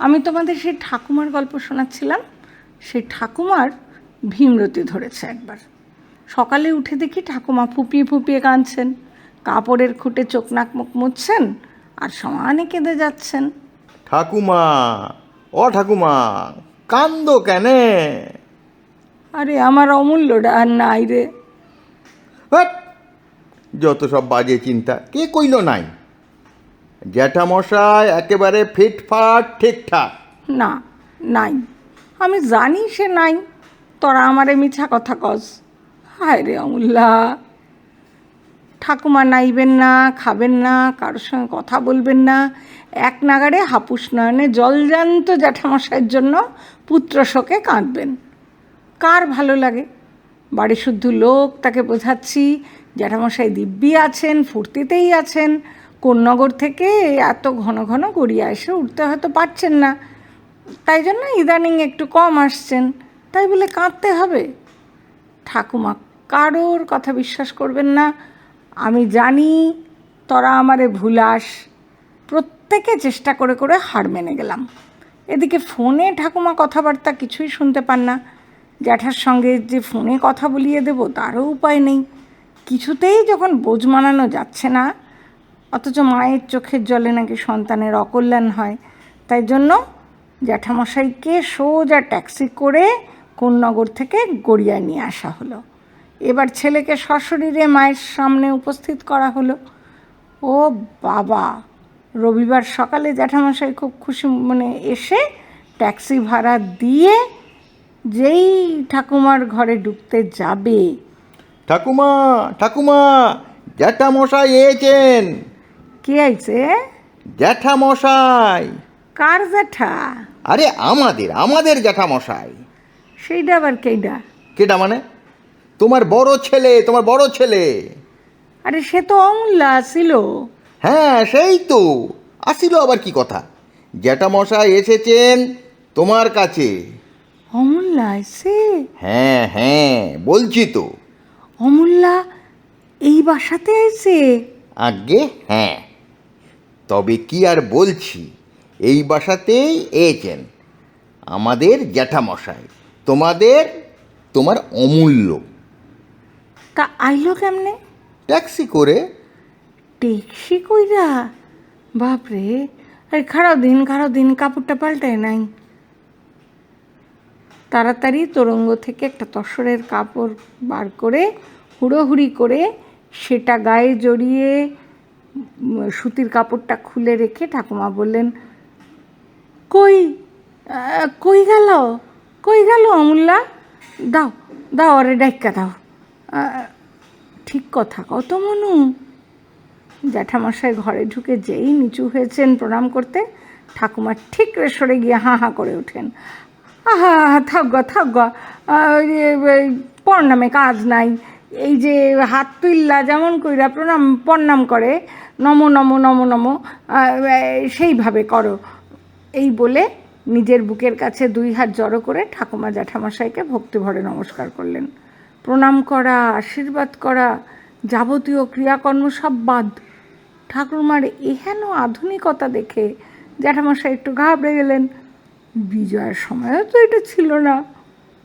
আমি তোমাদের সেই ঠাকুমার গল্প শোনাচ্ছিলাম। সেই ঠাকুমার ভীমরতি ধরেছে একবার। সকালে উঠে দেখি ঠাকুমা ফুপিয়ে ফুপিয়ে কাঁদছেন কাপড়ের খুঁটে চোখ নাক মুখ মুছছেন আর সমানে কেঁদে যাচ্ছেন। ঠাকুমা ও ঠাকুমা কান্দ কেনে? আরে আমার অমূল্য ডান নাই রে! যত সব বাজে চিন্তা কে কইল নাই? জ্যাঠামশাই একেবারে ফিটফাট ঠিকঠাক। না নাই। আমি জানি সে নাই। তোরা আমারে মিছা কথা কস। হায় রে অমূল্যা। ঠাকুমা নাইবেন না, খাবেন না, কারোর সঙ্গে কথা বলবেন না। এক নাগারে হাপুস নয়নে জলজান্ত জ্যাঠামশাইয়ের জন্য পুত্র শোকে কাঁদবেন। কার ভালো লাগে? বাড়ি শুদ্ধ লোক, তাকে বোঝাচ্ছি। জ্যাঠামশাই দিব্যি আছেন, ফুর্তিতেই আছেন। কোন্নগর থেকে এত ঘন ঘন গড়িয়া এসে উঠতে হয়তো পারছেন না। তাই জন্য ইদানিং একটু কম আসছেন। তাই বলে কাঁদতে হবে। ঠাকুমা, কারোর কথা বিশ্বাস করবেন না। আমি জানি তোরা আমারে ভুলাস। প্রত্যেকে চেষ্টা করে করে হার মেনে গেলাম। এদিকে ফোনে ঠাকুমা কথাবার্তা কিছুই শুনতে পান না। জ্যাঠার সঙ্গে যে ফোনে কথা বলিয়ে দেবো, তারও উপায় নেই। কিছুতেই যখন বোঝ মানানো যাচ্ছে না, অথচ মায়ের চোখের জলে নাকি সন্তানের অকল্যাণ হয়। তাই জন্য জ্যাঠামশাইকে সোজা ট্যাক্সি করে কোন্নগর থেকে গড়িয়া নিয়ে আসা হলো। এবার ছেলেকে সশরীরে মায়ের সামনে উপস্থিত করা হলো। ও বাবা রবিবার সকালে জ্যাঠামশাই খুব খুশি মনে এসে ট্যাক্সি ভাড়া দিয়ে যেই ঠাকুমার ঘরে ঢুকতে যাবে। ঠাকুমা ঠাকুমা জ্যাঠামশাই এছেন কে আইছে? জ্যাঠামশাই। কার জ্যাঠা? আরে আমাদের আমাদের জ্যাঠামশাই। সেইটা আবার কেইটা কেটা মানে? তোমার বড় ছেলে তোমার বড় ছেলে। আরে সে তো অমূল্যা ছিল হ্যাঁ সেই তো। আসিল আবার কি কথা? জ্যাঠামশাই এসেছেন তোমার কাছে। অমূল্যা এসে? হ্যাঁ হ্যাঁ বলছি তো। অমূল্যা এই বাসাতে এসে? আগে হ্যাঁ। তবে কি আর বলছি? এই বাসাতেই এছেন আমাদের জ্যাঠামশাই তোমাদের তোমার অমূল্য। তা আইলো কেমনে? ট্যাক্সি করে। ট্যাক্সি কইরা? বাপরে আরে খারাপ দিন খারাপ দিন কাপড়টা পাল্টায় নাই। তাড়াতাড়ি তোরঙ্গ থেকে একটা তসরের কাপড় বার করে হুড়োহুড়ি করে সেটা গায়ে জড়িয়ে সুতির কাপড়টা খুলে রেখে ঠাকুমা বললেন কই কই গেল? কই গেল অমূল্যা? দাও দাও আরে ডাইকা দাও। ঠিক কথা কত মনু। জ্যাঠামশাই ঘরে ঢুকে যেই নিচু হয়েছেন প্রণাম করতে ঠাকুমা ঠিক সরে গিয়ে হাঁ হাঁ করে ওঠেন। আহা থাক গা থাক গা প্রণামে কাজ নাই। এই যে হাত তুইল্লা যেমন কইরা প্রণাম প্রণাম করে, নম নম নম নম সেইভাবে করো। এই বলে নিজের বুকের কাছে দুই হাত জড়ো করে ঠাকুমা জ্যাঠামশাইকে ভক্তিভরে নমস্কার করলেন। প্রণাম করা, আশীর্বাদ করা, যাবতীয় ক্রিয়াকর্ম সব বাদ। ঠাকুরমার এহেন আধুনিকতা দেখে জ্যাঠামশাই একটু ঘাবড়ে গেলেন। বিজয়ের সময়ও তো এটা ছিল না।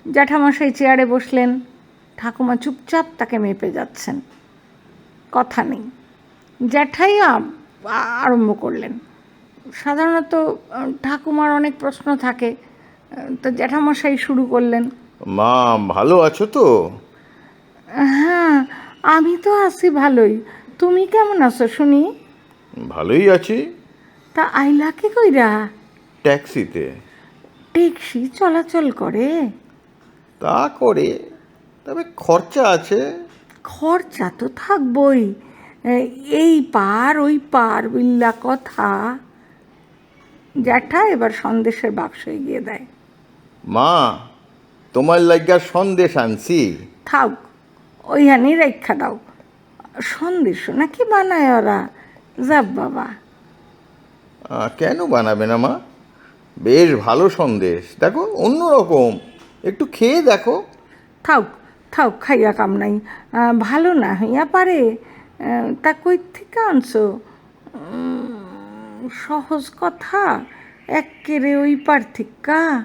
জ্যাঠামশাই চেয়ারে বসলেন। ঠাকুমা চুপচাপ তাকে মেপে যাচ্ছেন। কথা নেই। জ্যাঠাই আরম্ভ করলেন। সাধারণত ঠাকুমার অনেক প্রশ্ন থাকে। তো জ্যাঠামশাই শুরু করলেন। মা ভালো আছো তো? হ্যাঁ আমি তো আছি ভালোই। তুমি কেমন আছো শুনি? ভালোই আছি। তা আইলা কি কইরা? ট্যাক্সিতে। ট্যাক্সি চলাচল করে? তা করে তবে খরচা আছে। খরচা তো থাকবই। এই পার ওই পার বিল্লা কথা। জ্যাঠা এবার সন্দেশের বাক্স এগিয়ে দেয়। মা তোমার লাগা সন্দেশ আনছি। থাক ওইখানেই রেখা দাও। সন্দেশ নাকি বানায় ওরা? যাব বাবা। আহ, কেন বানাবে না মা? বেশ ভালো সন্দেশ। দেখো অন্যরকম। একটু খেয়ে দেখো। থাক থাক খাইয়া কাম নাই। আহ, ভালো না হইয়া পারে। আহ, তা কই থেকে আনছো? উম, সহজ কথা একেরে ওই পার থিকা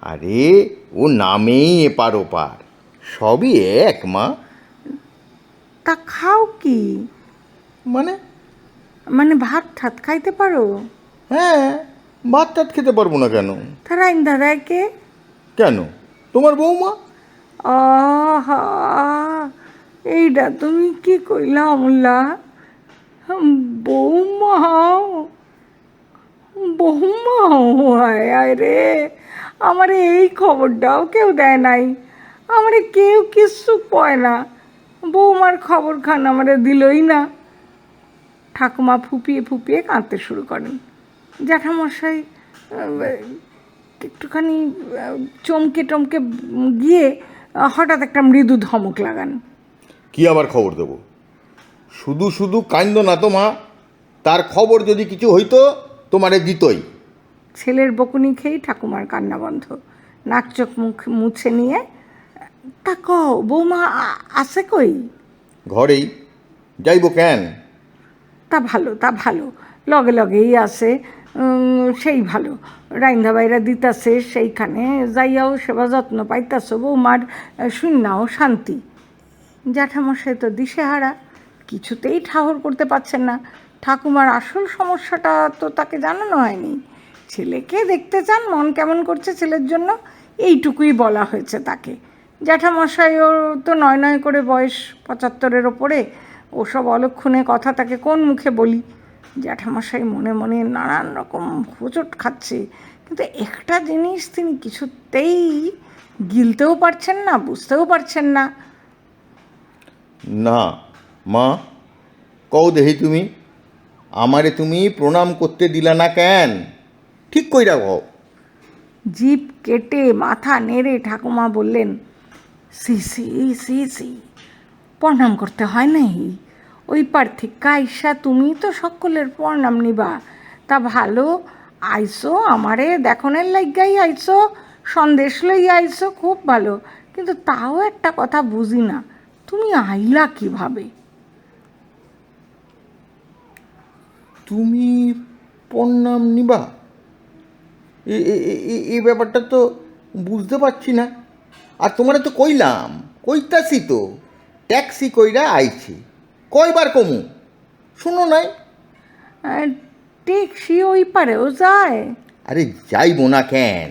আরে ও নামেই এপার ওপার। সবই এক মা। তা খাও কি? মানে? মানে ভাত ঠাত খাইতে পারো? হ্যাঁ ভাত টাত খেতে পারব না কেন? তারা আইন দাদাকে কেন? তোমার বৌমা? আহা এইটা তুমি কি কইলা অমলা বৌমা বৌমা আয় রে। আমার এই খবরটাও কেউ দেয় নাই। আমারে কেউ কিচ্ছু কয় না। বৌমার খবর খান আমারে দিলই না। ঠাকুমা ফুপিয়ে ফুপিয়ে কাঁদতে শুরু করেন। জ্যাঠামশাই একটুখানি চমকে টমকে গিয়ে হঠাৎ একটা মৃদু ধমক লাগান। কি আবার খবর দেবো? শুধু শুধু কান্দ না তো মা। তার খবর যদি কিছু হইতো তোমারে দিতই। ছেলের বকুনি খেয়েই ঠাকুমার কান্না বন্ধ। নাক চোখ মুখ মুছে নিয়ে তা কও বৌমা আছে কই? ঘরেই। যাইব কেন? তা ভালো তা ভালো। লগে লগেই আছে। সেই ভালো। রাইন্দা বাইরা দিতাছে সেইখানে। যাইয়াও সেবা যত্ন পাইতাছ বৌমার। শূন্যাও শান্তি। জ্যাঠামশাই তো দিশেহারা। কিছুতেই ঠাহর করতে পারছেন না। ঠাকুমার আসল সমস্যাটা তো তাকে জানানো হয়নি। ছেলেকে দেখতে চান, মন কেমন করছে ছেলের জন্য, এইটুকুই বলা হয়েছে তাকে। জ্যাঠামশাই ওর তো নয় নয় করে বয়স পঁচাত্তরের ওপরে, ওসব অলক্ষণে কথা তাকে কোন মুখে বলি? জ্যাঠামশাই মনে মনে নানান রকম হোঁচট খাচ্ছে, কিন্তু একটা জিনিস তিনি কিছুতেই গিলতেও পারছেন না, বুঝতেও পারছেন না। না মা, কও দেহি তুমি, আমারে তুমি প্রণাম করতে দিলা না কেন? ঠিক কইরা কও। জিপ কেটে মাথা নেড়ে ঠাকুমা বললেন, সি সি সি সি, প্রণাম করতে হয় নাই? ওই পার থেকে আইসা তুমি তো সকলের প্রণাম নিবা। তা ভালো, আইসো আমারে দেখনের লাগাই আইসো, সন্দেশ লই আইসো, খুব ভালো। কিন্তু তাও একটা কথা বুঝি না, তুমি আইলা কীভাবে? তুমি প্রণাম নিবা? এই ব্যাপারটা তো বুঝতে পারছি না। আর তোমারে তো কইলাম কইতাছি তো ট্যাক্সি কইরা আইছি। কয়বার কমু? শুনো নাই। টেকসি ওই পারেও যায়। আরে যাইবো না কেন?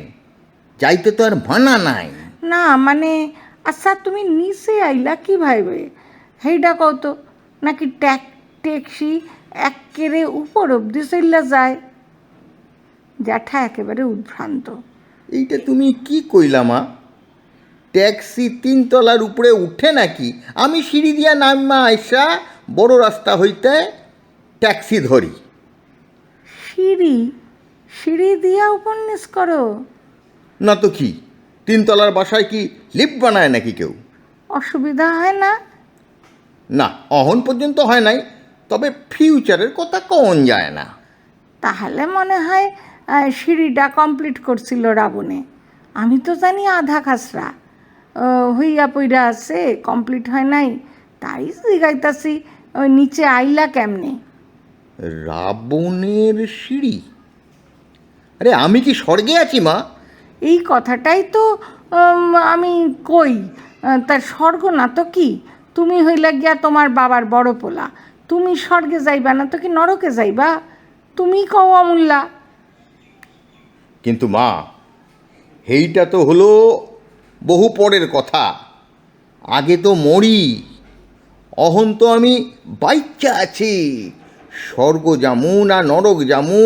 যাইতে তো আর মানা নাই। না মানে আচ্ছা তুমি নিচে আইলা কি ভাইবে সেইটা কত নাকি ট্যাক ট্যাক্সি একেরে উপর অব্দি চললা যায়। জ্যাঠা একেবারে উদ্ভ্রান্ত। এইটা তুমি কি কইলামা ট্যাক্সি তিনতলার উপরে উঠে নাকি? আমি সিঁড়ি দিয়া নামা আইসা বড় রাস্তা হইতে ট্যাক্সি ধরি। সিঁড়ি? সিঁড়ি দিয়া উপন্যাস করো। না তো কি? তিনতলার বাসায় কি লিফট বানায় নাকি কেউ? অসুবিধা হয় না? না অহন পর্যন্ত হয় নাই। তবে ফিউচারের কথা কন যায় না। তাহলে মনে হয় সিঁড়িটা কমপ্লিট করছিল রাবণে। আমি তো জানি আধা খাসরা হইয়া পইরা আছে কমপ্লিট হয় নাই। তাই জিগাইতাছি ওই নিচে আইলা কেমনে? রাবণের সিঁড়ি? আরে আমি কি স্বর্গে আছি মা? এই কথাটাই তো আমি কই। তার স্বর্গ না তো কি? তুমি হইলা গিয়া তোমার বাবার বড় পোলা। তুমি স্বর্গে যাইবা না তো কি নরকে যাইবা? তুমি কও অমূল্যা। কিন্তু মা এইটা তো হলো বহু পরের কথা। আগে তো মরি অহন তো আমি বাইচ্চা আছি। স্বর্গ জামু না নরক জামু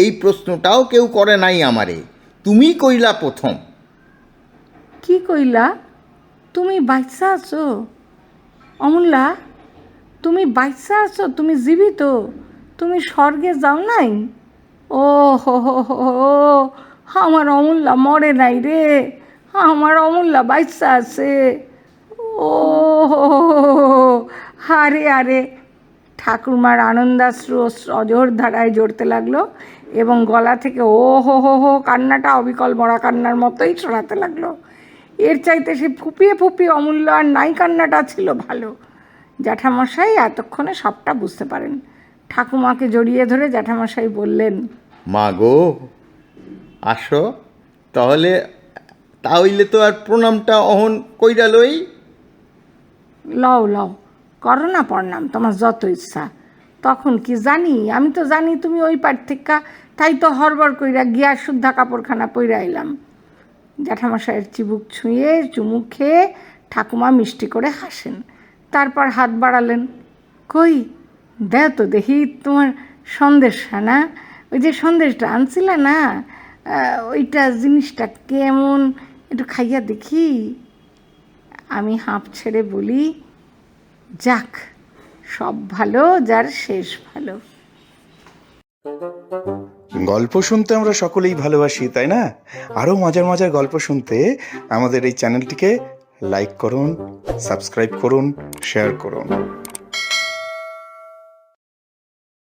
এই প্রশ্নটাও কেউ করে নাই আমারে। তুমি কইলা প্রথম। কি কইলা? তুমি বাইসা আছো? অমূল্যা তুমি বাইসা আছো, তুমি জীবিত। তুমি স্বর্গে যাও নাই? ও হো হো হো আমার অমূল্যা মরে নাই রে। আমার অমূল্যা বাইসা আছে। ও আরে আরে। ঠাকুরমার আনন্দাশ্রু অজর ধারায় জড়তে লাগল এবং গলা থেকে ও হো হো হো কান্নাটা অবিকল মরা কান্নার মতোই শোনাতে লাগল। এর চাইতে সে ফুপিয়ে ফুপিয়ে অমূল্য আর নাই কান্নাটা ছিল ভালো। জ্যাঠামশাই এতক্ষণে সবটা বুঝতে পারেন। ঠাকুমাকে জড়িয়ে ধরে জ্যাঠামশাই বললেন মা গো আসো তাহলে তাহলে তো আর প্রণামটা অহন কইরা লই। লও লও করো না প্রণাম তোমার যত ইচ্ছা। তখন কি জানি আমি তো জানি তুমি ওই পার থেকে তাই তো হরবর কইরা গিয়া শুদ্ধা কাপড়খানা পইরা এলাম জ্যাঠামশাইয়ের চিবুক ছুঁয়ে চুমুক খেয়ে ঠাকুমা মিষ্টি করে হাসেন। তারপর হাত বাড়ালেন। কই দেও তো দেখি তোমার সন্দেশ না? ওই যে সন্দেশটা আনছিলে না? ওইটা জিনিসটা কেমন? একটু খাইয়া দেখি। আমি হাঁপ ছেড়ে বলি, যাক, সব ভালো, যার শেষ ভালো। গল্প শুনতে আমরা সকলেই ভালোবাসি, তাই না? আরও মজার মজার গল্প শুনতে আমাদের এই চ্যানেলটিকে লাইক করুন সাবস্ক্রাইব করুন শেয়ার করুন।